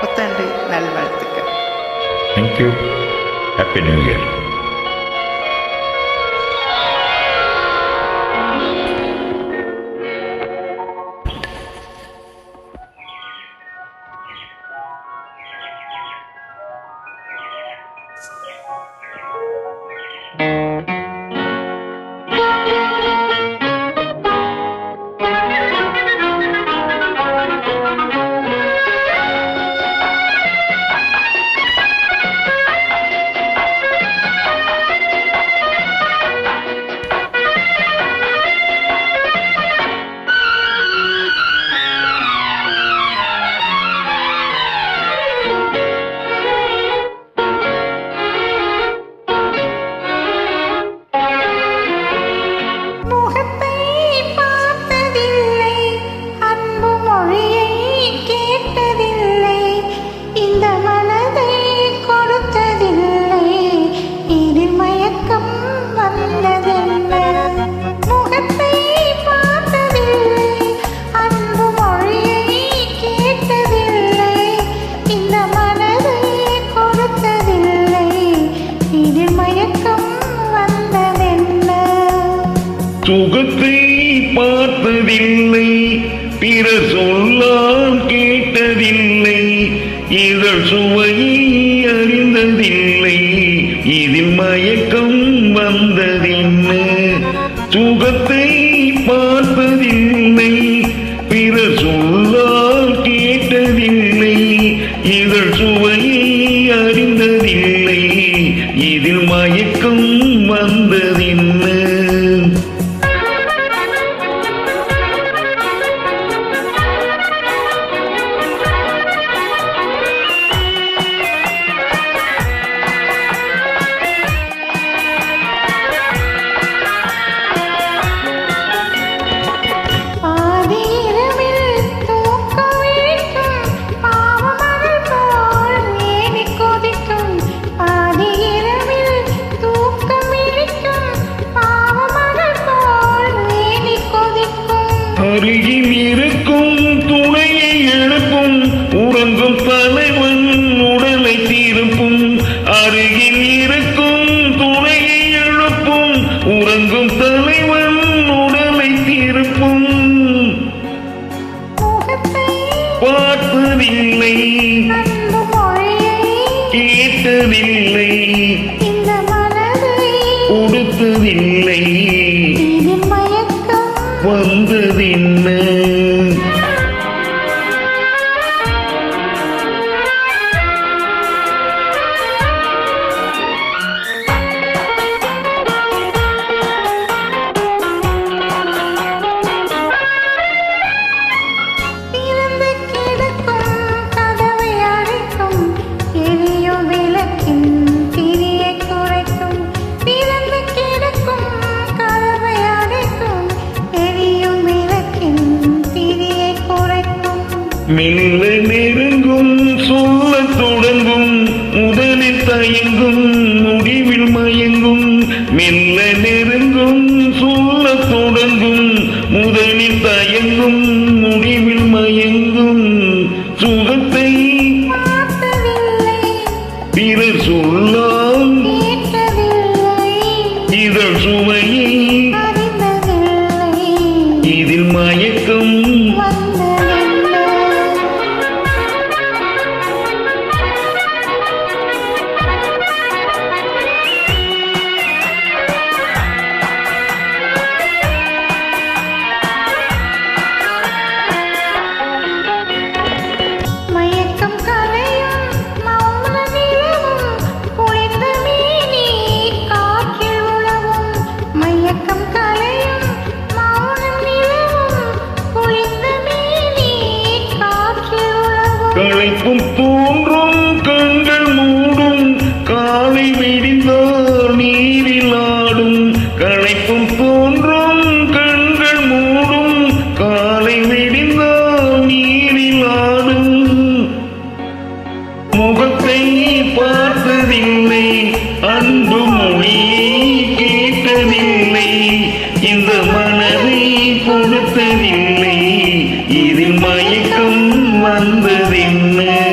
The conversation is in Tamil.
പുത്തന്റെ നൽവാഴ്ത്തുക്കൾ thank you happy new year சுகத்தை பார்த்ததில்லை பிற சொல்லாம் கேட்டதில்லை இதழ் சுவையை அறிந்ததில்லை இதில் மயக்கம் வந்ததில்லை சுகத்தை பார்த்ததில்லை. அருகில் இருக்கும் துணையை எழுப்பும் உறங்கும் தலைவன் உடலை திருப்பும். அருகில் இருக்கும் துணையை எழுப்பும் உறங்கும் தலைவன் உடலை திருப்பும். மொழியை கேட்டதில்லை. നിന്നെ மெல்ல நெருங்கும் சொல்லத் தொடங்கும் முதலில் தயங்கும் முடிவில் மயங்கும். மெல்ல நெருங்கும் சொல்லத் தொடங்கும் முதலில் தயங்கும் முடிவில் மயங்கும். சுகத்தை பிறர் சொல்லாம் உலவும் தோன்றும் கண்கள் மூடும் காலை விடிந்தால் நீரில் ஆடும். களைப்பும் தோன்றும் கண்கள் மூடும் காலை விடிந்தால் நீரில் ஆடும். முகத்தை பார்த்ததில்லை அன்பு மொழியை கேட்டதில்லை. இந்த மனதை கொடுத்ததில்லை இதில் மயக்கம் அன்பு விண்ணு